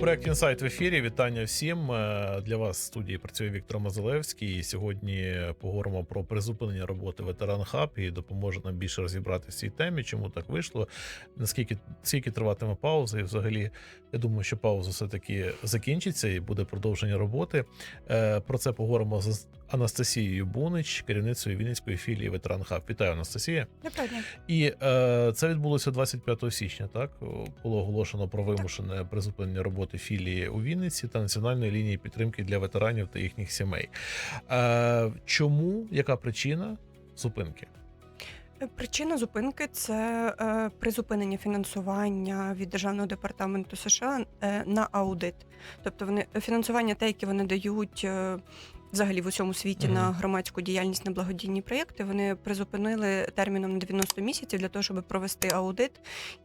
Проект інсайт в ефірі. Вітання всім. Е, Для вас в студії працює Віктор Мазалевський. І сьогодні поговоримо про призупинення роботи ветеран хаб і допоможе нам більше розібратися в цій темі, чому так вийшло, наскільки скільки триватиме пауза, і взагалі я думаю, що пауза все таки закінчиться і буде продовження роботи. Е, Про це поговоримо з Анастасією Бунич, керівницею Вінницької філії ветеран хаб. Вітаю, Анастасія. Доброго дня. І е, це відбулося 25 січня. Так було оголошено про вимушене призупинення роботи філії у Вінниці та національної лінії підтримки для ветеранів та їхніх сімей. Е, чому яка причина зупинки? Причина зупинки це е, призупинення фінансування від державного департаменту США е, на аудит. Тобто вони фінансування, те, яке вони дають. Взагалі в усьому світі Мгм. на громадську діяльність на благодійні проєкти вони призупинили терміном на 90 місяців для того, щоб провести аудит.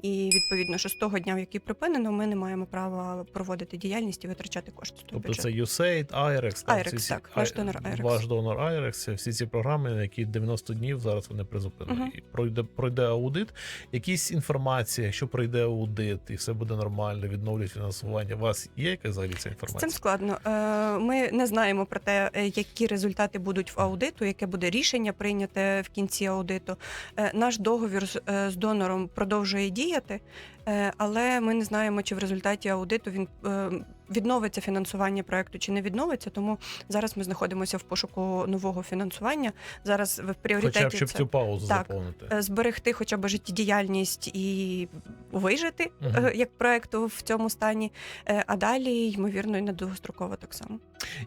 І відповідно, що з того дня, в який припинено, ми не маємо права проводити діяльність і витрачати кошти. Тобто бюджету. це USAID, IREX, там IREX, всі- так, ваш донор IREX. Ваш донор IREX, всі ці програми, на які 90 днів зараз вони призупинені. Мгм. І Пройде пройде аудит. Якісь інформація, якщо пройде аудит і все буде нормально, відновлять фінансування. У вас є якась взагалі ця З інформація? цим складно. Е, Ми не знаємо про те, які результати будуть в аудиту, яке буде рішення прийняте в кінці аудиту. Е, Наш договір з- е, донором продовжує діяти, е, але ми не знаємо, чи в результаті аудиту він е, відновиться фінансування проекту чи не відновиться. Тому зараз ми знаходимося в пошуку нового фінансування. Зараз в пріоритеті Хоча б це цю паузу Так. заповнити. е, зберегти хоча б життєдіяльність і вижити е, як проекту в цьому стані. Е, А далі, ймовірно, і на довгостроково так само.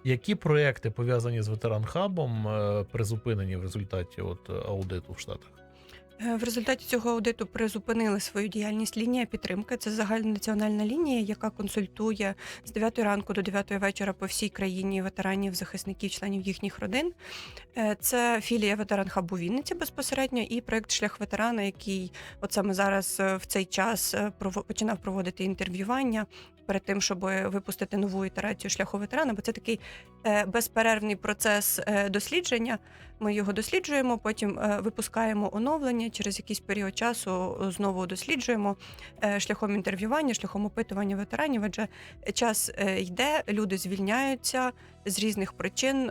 Які проекти пов'язані з ветеран хабом е, призупинені в результаті от е, аудиту в Штатах? Е, В результаті цього аудиту призупинили свою діяльність лінія підтримки. Це загальнонаціональна лінія, яка консультує з 9 ранку до 9 вечора по всій країні ветеранів, захисників, членів їхніх родин. Е, Це філія ветеран хабу Вінниці безпосередньо і проект Шлях ветерана, який от саме зараз е, в цей час починав проводити інтерв'ювання. Перед тим, щоб випустити нову ітерацію шляху ветерана, бо це такий е, безперервний процес е, дослідження. Ми його досліджуємо, потім е, випускаємо оновлення. Через якийсь період часу знову досліджуємо шляхом інтерв'ювання, шляхом опитування ветеранів. Адже час йде, люди звільняються з різних причин.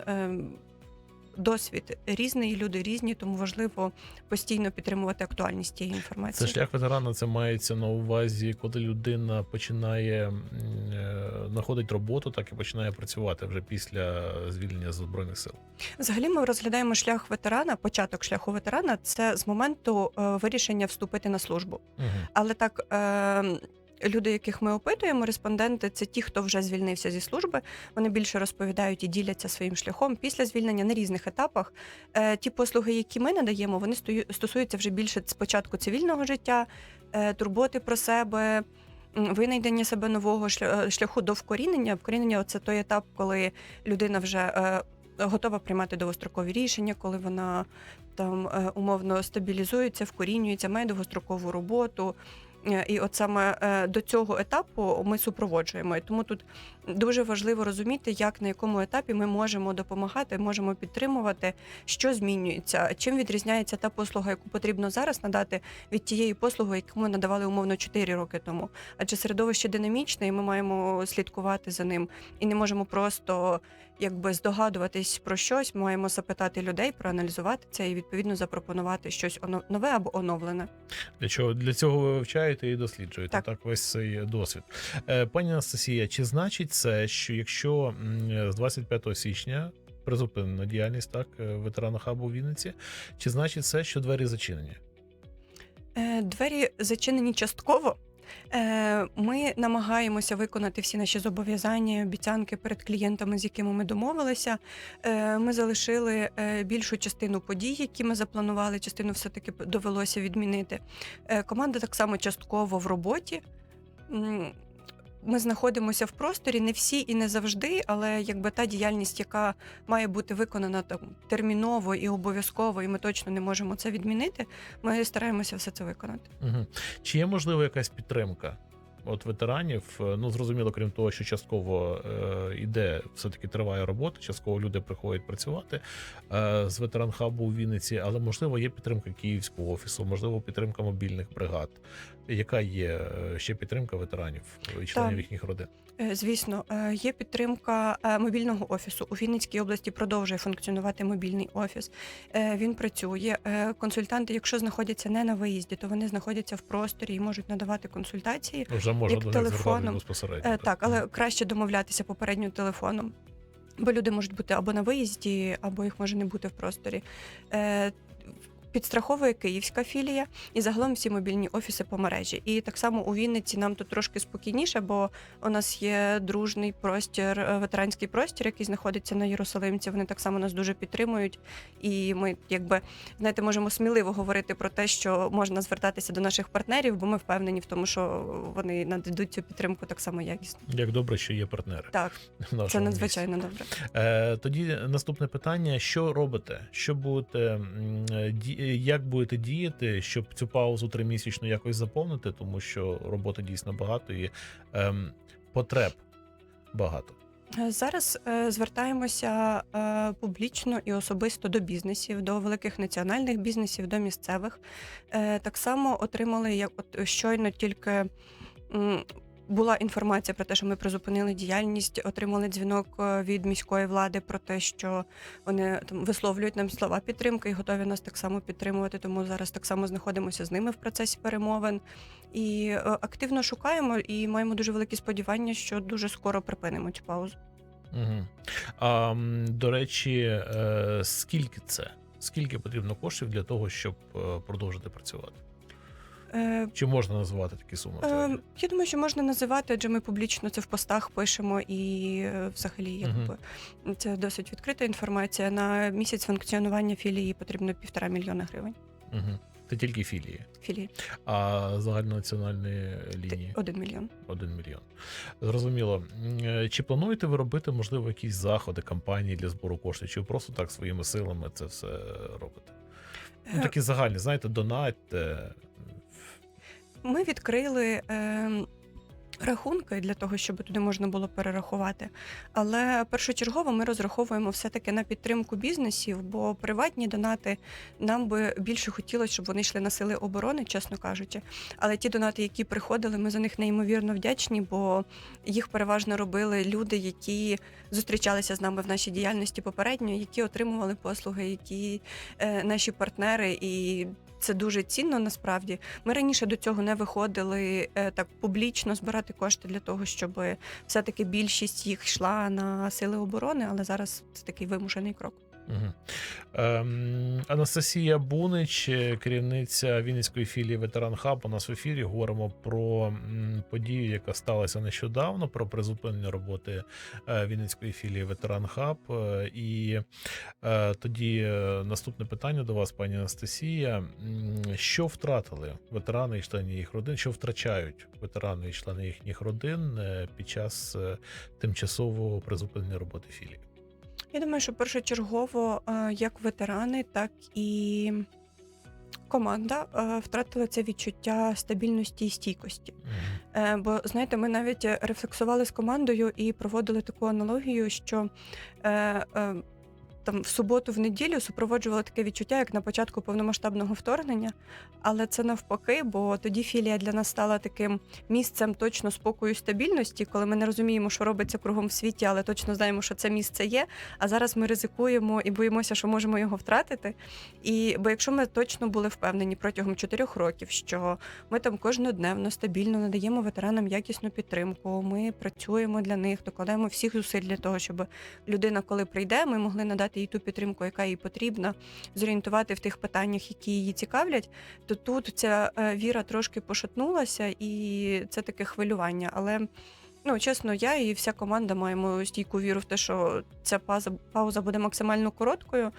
Досвід різний, люди різні, тому важливо постійно підтримувати актуальність тієї Це шлях ветерана. Це мається на увазі, коли людина починає е, знаходить роботу, так і починає працювати вже після звільнення з збройних сил. Взагалі, ми розглядаємо шлях ветерана, початок шляху ветерана це з моменту е, вирішення вступити на службу. Угу. Але так. Е- Люди, яких ми опитуємо, респонденти, це ті, хто вже звільнився зі служби. Вони більше розповідають і діляться своїм шляхом після звільнення на різних етапах. Е, ті послуги, які ми надаємо, вони стосуються вже більше спочатку цивільного життя, е, турботи про себе. Винайдення себе нового е, шляху до вкорінення. Вкорінення це той етап, коли людина вже готова приймати довгострокові рішення, коли вона там умовно стабілізується, вкорінюється, має довгострокову роботу. Е, І от саме е, до цього етапу ми супроводжуємо. І тому тут дуже важливо розуміти, як на якому етапі ми можемо допомагати, можемо підтримувати, що змінюється, чим відрізняється та послуга, яку потрібно зараз надати від тієї послуги, яку ми надавали умовно 4 роки тому. Адже середовище динамічне, і ми маємо слідкувати за ним. І не можемо просто якби здогадуватись про щось. Маємо запитати людей, проаналізувати це і відповідно запропонувати щось нове або оновлене. Для чого для цього ви вивчаєте і досліджуєте так, Так. весь цей досвід. Е, Пані Анастасія, чи значить це, що якщо з 25 січня призупинена діяльність так е, ветерана хабу у Вінниці, чи значить це, що двері зачинені? Е, Двері зачинені частково. Е, Ми намагаємося виконати всі наші зобов'язання, і обіцянки перед клієнтами, з якими ми домовилися. Ми залишили більшу частину подій, які ми запланували. Частину все таки довелося відмінити. Команда так само частково в роботі. Ми знаходимося в просторі, не всі і не завжди, але якби та діяльність, яка має бути виконана там терміново і обов'язково, і ми точно не можемо це відмінити. Ми стараємося все це виконати. Угу. Чи є можливо якась підтримка? От ветеранів, е, ну зрозуміло, крім того, що частково е, іде, все-таки триває робота, частково люди приходять працювати е, з ветеран хабу у Вінниці, але можливо є підтримка Київського офісу, можливо, підтримка мобільних бригад. Яка є е, ще підтримка ветеранів і членів Так. їхніх родин? Звісно, є підтримка мобільного офісу. У Вінницькій області продовжує функціонувати мобільний офіс. Він працює. Консультанти, якщо знаходяться не на виїзді, то вони знаходяться в просторі і можуть надавати консультації. Вже можна Як до них телефоном. безпосередньо. Е, Так, але краще домовлятися попередньо телефоном. Бо люди можуть бути або на виїзді, або їх може не бути в просторі. Е, Підстраховує київська філія і загалом всі мобільні офіси по мережі. І так само у Вінниці нам тут трошки спокійніше, бо у нас є дружний простір, е, ветеранський простір, який знаходиться на Єрусалимці. Вони так само нас дуже підтримують. І ми, якби знаєте, можемо сміливо говорити про те, що можна звертатися до наших партнерів, бо ми впевнені в тому, що вони нададуть цю підтримку так само якісно. Як добре, що є партнери. Так, це надзвичайно добре. Е, тоді наступне питання: що робите? Що будете е, як будете діяти, щоб цю паузу тримісячну якось заповнити, тому що роботи дійсно багато і ем, потреб багато. Зараз е, звертаємося е, публічно і особисто до бізнесів, до великих національних бізнесів, до місцевих. Е, так само отримали, як от щойно тільки. Була інформація про те, що ми призупинили діяльність, отримали дзвінок е, від міської влади про те, що вони там висловлюють нам слова підтримки і готові нас так само підтримувати. Тому зараз так само знаходимося з ними в процесі перемовин і е, активно шукаємо і маємо дуже великі сподівання, що дуже скоро припинимо цю паузу. Угу. А, до речі, е, скільки це? Скільки потрібно коштів для того, щоб продовжити працювати? Е, Чи можна назвати такі суми? взагалі? е, я думаю, що можна називати, адже ми публічно це в постах пишемо, і е, взагалі, якби це досить відкрита інформація. На місяць функціонування філії потрібно півтора мільйона гривень. Це тільки філії, Філії а загальнонаціональної лінії один мільйон. 1 мільйон. Зрозуміло. М, е, Чи плануєте ви робити, можливо, якісь заходи, кампанії для збору коштів, чи ви просто так своїми силами це все робите? Ну, Е, такі загальні, знаєте, донатьте. Ми відкрили е, рахунки для того, щоб туди можна було перерахувати. Але першочергово ми розраховуємо все-таки на підтримку бізнесів, бо приватні донати нам би більше хотілося, щоб вони йшли на сили оборони, чесно кажучи. Але ті донати, які приходили, ми за них неймовірно вдячні, бо їх переважно робили люди, які зустрічалися з нами в нашій діяльності попередньо, які отримували послуги, які е, наші партнери і. Це дуже цінно насправді. Ми раніше до цього не виходили е, так публічно збирати кошти для того, щоб все-таки більшість їх йшла на сили оборони, але зараз це такий вимушений крок. Ем, Анастасія Бунич, керівниця Вінницької філії Ветеран Хаб. У нас в ефірі говоримо про подію, яка сталася нещодавно, про призупинення роботи е, Вінницької філії Ветеран Хаб. Е, І е, тоді е, наступне питання до вас, пані Анастасія. Що втратили ветерани і члени їх родин? Що втрачають ветерани і члени їхніх родин під час тимчасового призупинення роботи філії? Я думаю, що першочергово е, як ветерани, так і команда втратила втратили це відчуття стабільності і стійкості. Е, Бо знаєте, ми навіть е, рефлексували з командою і проводили таку аналогію, що е, е, там в суботу, в неділю супроводжувало таке відчуття, як на початку повномасштабного вторгнення. Але це навпаки, бо тоді філія для нас стала таким місцем точно спокою і стабільності, коли ми не розуміємо, що робиться кругом в світі, але точно знаємо, що це місце є. А зараз ми ризикуємо і боїмося, що можемо його втратити. І бо якщо ми точно були впевнені протягом чотирьох років, що ми там кожнодневно стабільно надаємо ветеранам якісну підтримку. Ми працюємо для них, докладаємо всіх зусиль для того, щоб людина, коли прийде, ми могли надати їй ту підтримку, яка їй потрібна, зорієнтувати в тих питаннях, які її цікавлять. То тут ця е, віра трошки пошатнулася, і це таке хвилювання. Але ну чесно, я і вся команда маємо стійку віру в те, що ця пауза, пауза буде максимально короткою.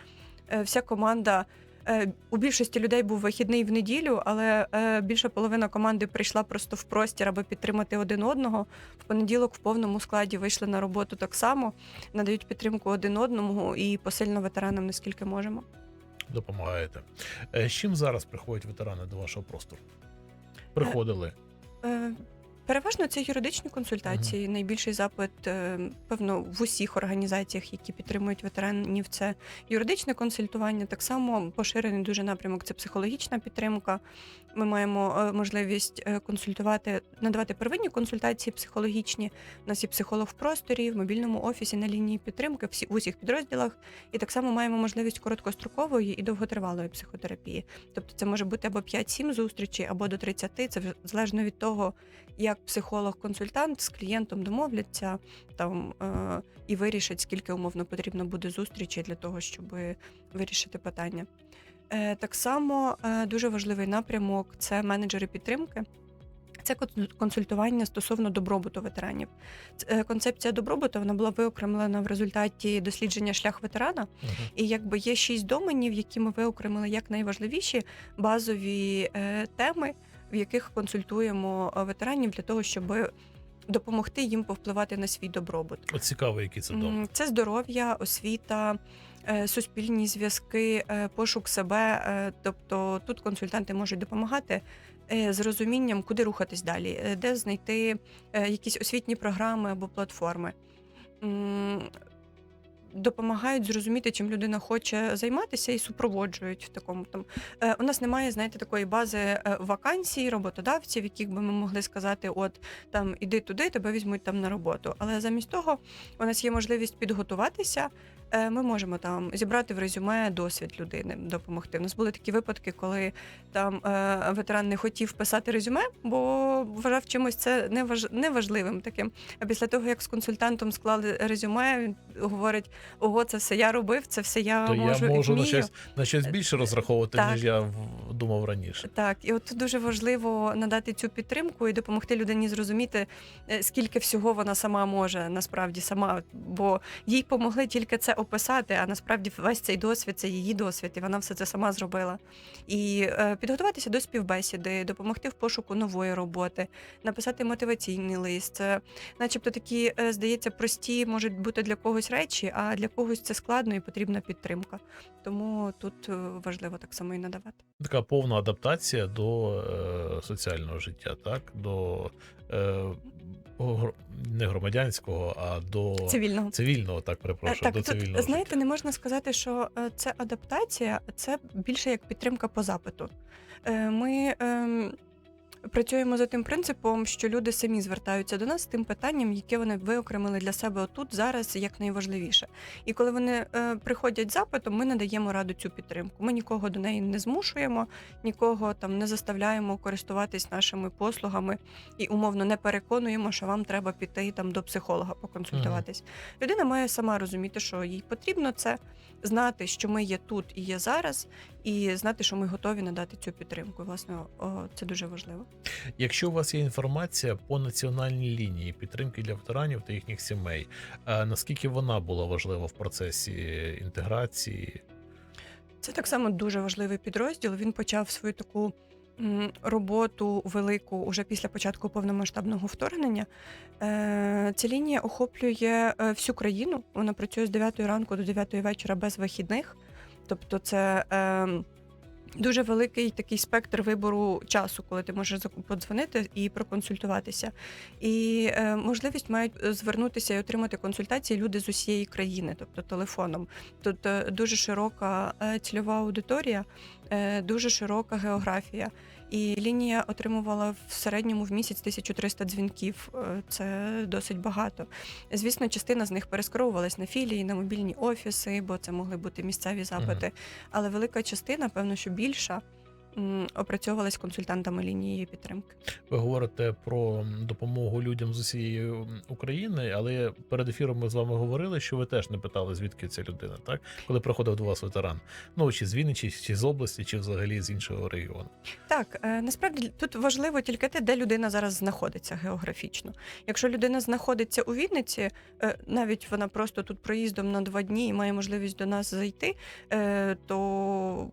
Е, Вся команда. Е, У більшості людей був вихідний в неділю, але е, більша половина команди прийшла просто в простір, аби підтримати один одного. В понеділок в повному складі вийшли на роботу так само, надають підтримку один одному і посильно ветеранам, наскільки можемо. допомагаєте. Е, З чим зараз приходять ветерани до вашого простору? Приходили. Е, Переважно це юридичні консультації. Найбільший запит, е, певно, в усіх організаціях, які підтримують ветеранів, це юридичне консультування. Так само поширений дуже напрямок це психологічна підтримка. Ми маємо е, можливість е, консультувати, надавати первинні консультації психологічні. У нас є психолог в просторі, в мобільному офісі на лінії підтримки, всі в усіх підрозділах. І так само маємо можливість короткострокової і довготривалої психотерапії. Тобто це може бути або 5-7 зустрічей, або до 30, Це залежно від того, як психолог-консультант з клієнтом домовляться там е, і вирішить, скільки умовно потрібно буде зустрічей для того, щоб вирішити питання. Е, так само е, дуже важливий напрямок це менеджери підтримки. Це кон- консультування стосовно добробуту ветеранів. Концепція добробуту вона була виокремлена в результаті дослідження шлях ветерана. Мгм. І якби є шість доменів, які ми виокремили як найважливіші базові е, теми, в яких консультуємо е, ветеранів для того, щоб допомогти їм повпливати на свій добробут. От цікаво, які це дом. Це здоров'я, освіта, е, суспільні зв'язки, е, пошук себе. Тобто тут консультанти можуть допомагати з розумінням, куди рухатись далі, де знайти якісь освітні програми або платформи. Допомагають зрозуміти, чим людина хоче займатися, і супроводжують в такому там. Е, у нас немає, знаєте, такої бази е, вакансій, роботодавців, яких би ми могли сказати, от там іди туди, тебе візьмуть там на роботу. Але замість того у нас є можливість підготуватися. Е, Ми можемо там зібрати в резюме досвід людини, допомогти. У нас були такі випадки, коли там е, ветеран не хотів писати резюме, бо вважав чимось це неваж... неважливим таким. А після того, як з консультантом склали резюме, він говорить: ого, це все я робив, це все я То можу я можу і на вмію. щось, на щось більше розраховувати, Так. ніж я думав раніше. Так, і от дуже важливо надати цю підтримку і допомогти людині зрозуміти, е, скільки всього вона сама може, насправді сама, бо їй помогли тільки це описати, а насправді весь цей досвід це її досвід, і вона все це сама зробила. І е, підготуватися до співбесіди, допомогти в пошуку нової роботи, написати мотиваційний лист. Начебто, такі, е, здається, прості можуть бути для когось речі, а для когось це складно і потрібна підтримка. Тому тут е, важливо так само і надавати. Така повна адаптація до е, соціального життя, так? До е, не громадянського, а до Цивільного. цивільного, так Е, перепрошую, Так, до тут, цивільного. знаєте, життя. не можна сказати, що е, це адаптація, це більше як підтримка по запиту. Е, Ми ем, працюємо за тим принципом, що люди самі звертаються до нас з тим питанням, яке вони виокремили для себе отут зараз як найважливіше. І коли вони е, приходять з запитом, ми надаємо раду цю підтримку. Ми нікого до неї не змушуємо, нікого там не заставляємо користуватись нашими послугами і умовно не переконуємо, що вам треба піти там до психолога поконсультуватись. Людина має сама розуміти, що їй потрібно це, знати, що ми є тут і є зараз, і знати, що ми готові надати цю підтримку. Власне, о, це дуже важливо. Якщо у вас є інформація по національній лінії підтримки для ветеранів та їхніх сімей, е, наскільки вона була важлива в процесі інтеграції? Це так само дуже важливий підрозділ. Він почав свою таку роботу велику уже після початку повномасштабного вторгнення. Е, Ця лінія охоплює е, всю країну. Вона працює з 9 ранку до 9 вечора без вихідних. Тобто, це е, дуже великий такий спектр вибору часу, коли ти можеш подзвонити і проконсультуватися. І е, можливість мають е, звернутися і отримати консультації люди з усієї країни, тобто телефоном. Тут е, дуже широка е, цільова аудиторія, е, дуже широка географія. І лінія отримувала в середньому в місяць 1300 дзвінків. Е, Це досить багато. Звісно, частина з них перескеровувалась на філії, на мобільні офіси, бо це могли бути місцеві запити. Але велика частина, певно, що більша, м, опрацьовувалась консультантами лінії підтримки. Ви говорите про допомогу людям з усієї України, але перед ефіром ми з вами говорили, що ви теж не питали, звідки ця людина, так? Коли приходив до вас ветеран. Ну, чи з Вінниці, чи з області, чи взагалі з іншого регіону. Так, е, насправді тут важливо тільки те, де людина зараз знаходиться географічно. Якщо людина знаходиться у Вінниці, е, навіть вона просто тут проїздом на два дні і має можливість до нас зайти, е, то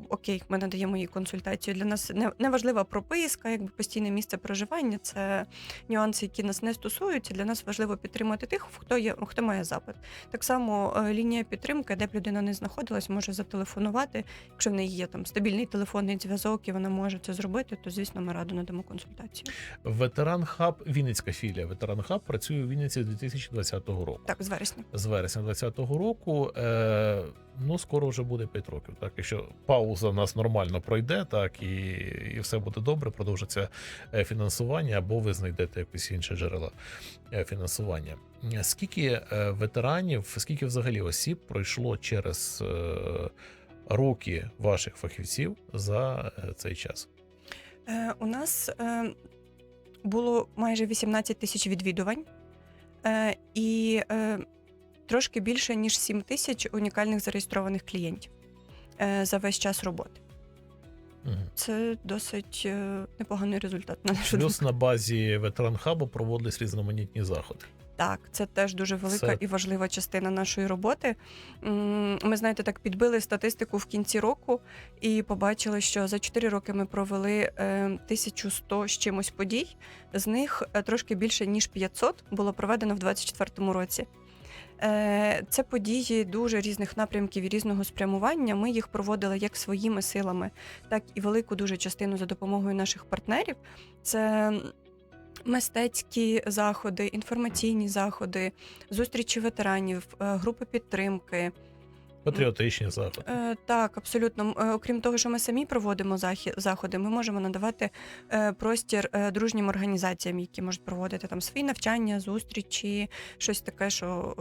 окей, ми надаємо їй консультацію Для нас не, не важлива прописка, якби постійне місце проживання. Це нюанси, які нас не стосуються. Для нас важливо підтримати тих, хто є, хто має запит. Так само е, лінія підтримки, де б людина не знаходилась, може зателефонувати. Якщо в неї є там стабільний телефонний зв'язок і вона може це зробити, то звісно ми радо надамо консультацію. Ветеран Хаб, Вінницька філія Ветеран Хаб працює у Вінниці з 2020 року. Так, з вересня. З вересня 2020 року. Е, ну, скоро вже буде 5 років. Так, якщо пауза нас нормально пройде, так і, і все буде добре, продовжиться е, фінансування, або ви знайдете якісь інші джерела е, фінансування. Скільки е, ветеранів, скільки взагалі осіб пройшло через роки ваших фахівців за цей час? Е, у нас е, було майже 18 тисяч відвідувань е, і е, трошки більше ніж 7 тисяч унікальних зареєстрованих клієнтів е, за весь час роботи. Це досить е, непоганий результат. На нашу Плюс на базі ветеран хабу проводились різноманітні заходи. Так, це теж дуже велика Це- і важлива частина нашої роботи. Ми знаєте, так підбили статистику в кінці року і побачили, що за 4 роки ми провели е, 1100 з чимось подій. З них е, трошки більше ніж 500 було проведено в 2024 році. Е, Це події дуже різних напрямків і різного спрямування. Ми їх проводили як своїми силами, так і велику дуже частину за допомогою наших партнерів. Це мистецькі заходи, інформаційні заходи, зустрічі ветеранів, е, групи підтримки. Патріотичні заходи. Е, Так, абсолютно. Е, Окрім того, що ми самі проводимо захи- заходи, ми можемо надавати е, простір е, дружнім організаціям, які можуть проводити там свої навчання, зустрічі, щось таке, що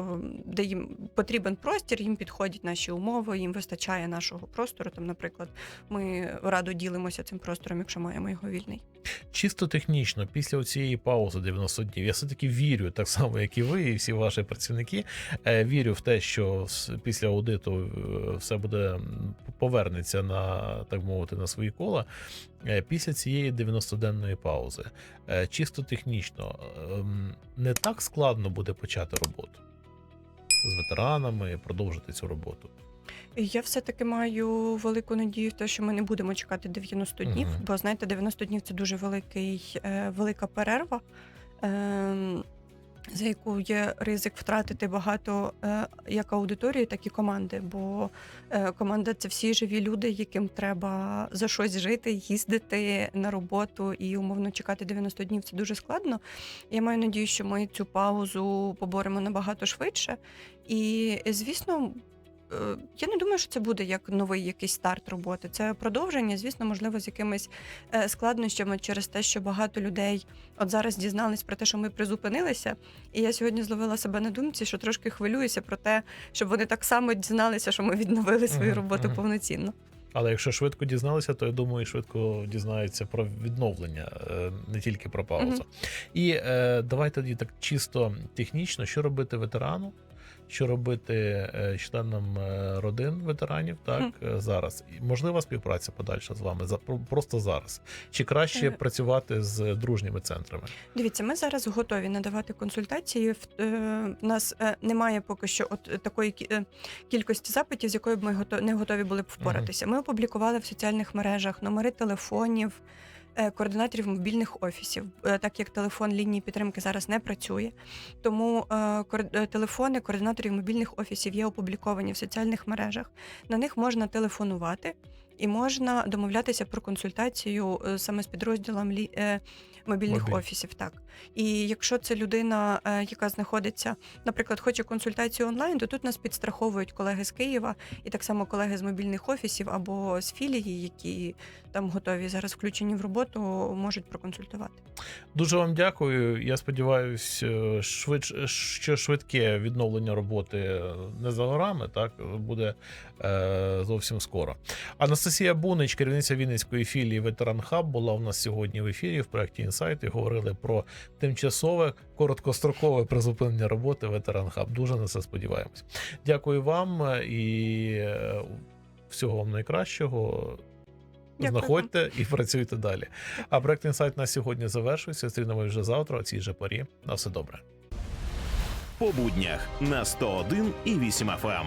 де їм потрібен простір, їм підходять наші умови, їм вистачає нашого простору. Там, наприклад, ми радо ділимося цим простором, якщо маємо його вільний. Чисто технічно, після цієї паузи 90 днів, я все-таки вірю, так само, як і ви, і всі ваші працівники. е, Вірю в те, що після аудиту е, все буде повернеться на так мовити на свої кола. Е, Після цієї 90-денної паузи, чисто технічно, не так складно буде почати роботу з ветеранами, продовжити цю роботу. Я все-таки маю велику надію в те, що ми не будемо чекати 90 днів, Мгм. бо знаєте, 90 днів це дуже великий, е, велика перерва, е, за яку є ризик втратити багато е, як аудиторії, так і команди. Бо е, команда це всі живі люди, яким треба за щось жити, їздити на роботу і умовно чекати 90 днів. Це дуже складно. Я маю надію, що ми цю паузу поборемо набагато швидше. І, звісно, Я не думаю, що це буде як новий якийсь старт роботи. Це продовження, звісно, можливо, з якимись е, складнощами через те, що багато людей от зараз дізнались про те, що ми призупинилися. І я сьогодні зловила себе на думці, що трошки хвилююся про те, щоб вони так само дізналися, що ми відновили свою роботу мгм. повноцінно. Але якщо швидко дізналися, то я думаю, швидко дізнаються про відновлення, е, не тільки про паузу. Мгм. І е, давайте тоді так чисто технічно, що робити ветерану, що робити е, членам е, родин ветеранів, так е, зараз. Можлива співпраця подальша з вами за про- просто зараз. Чи краще Е. працювати з дружніми центрами? Дивіться, ми зараз готові надавати консультації. В нас немає поки що от такої кі- кількості запитів, з якою б ми не готові були б впоратися. Ми опублікували в соціальних мережах номери телефонів. Е, Координаторів мобільних офісів, Е, так як телефон лінії підтримки зараз не працює, тому е, телефони координаторів мобільних офісів є опубліковані в соціальних мережах. На них можна телефонувати і можна домовлятися про консультацію е, саме з підрозділом лі- е, мобільних Мобіль. офісів. Так і якщо це людина, е, яка знаходиться, наприклад, хоче консультацію онлайн, то тут нас підстраховують колеги з Києва і так само колеги з мобільних офісів або з філії, які там готові зараз включені в роботу, можуть проконсультувати. Дуже вам дякую. Я сподіваюся, швидш, що швидке відновлення роботи не за горами, так буде е, зовсім скоро. Анастасія Бунич, керівниця Вінницької філії Ветеран Хаб, була у нас сьогодні в ефірі в проєкті Інсайт і говорили про тимчасове короткострокове призупинення роботи Ветеран Хаб. Дуже на це сподіваємось. Дякую вам е, і е, всього вам найкращого. Дякую Знаходьте і працюйте далі. А проект інсайт на сьогодні завершується. Зустрінемось вже завтра. о цій же порі. На все добре. по буднях на 101 і 8 FM.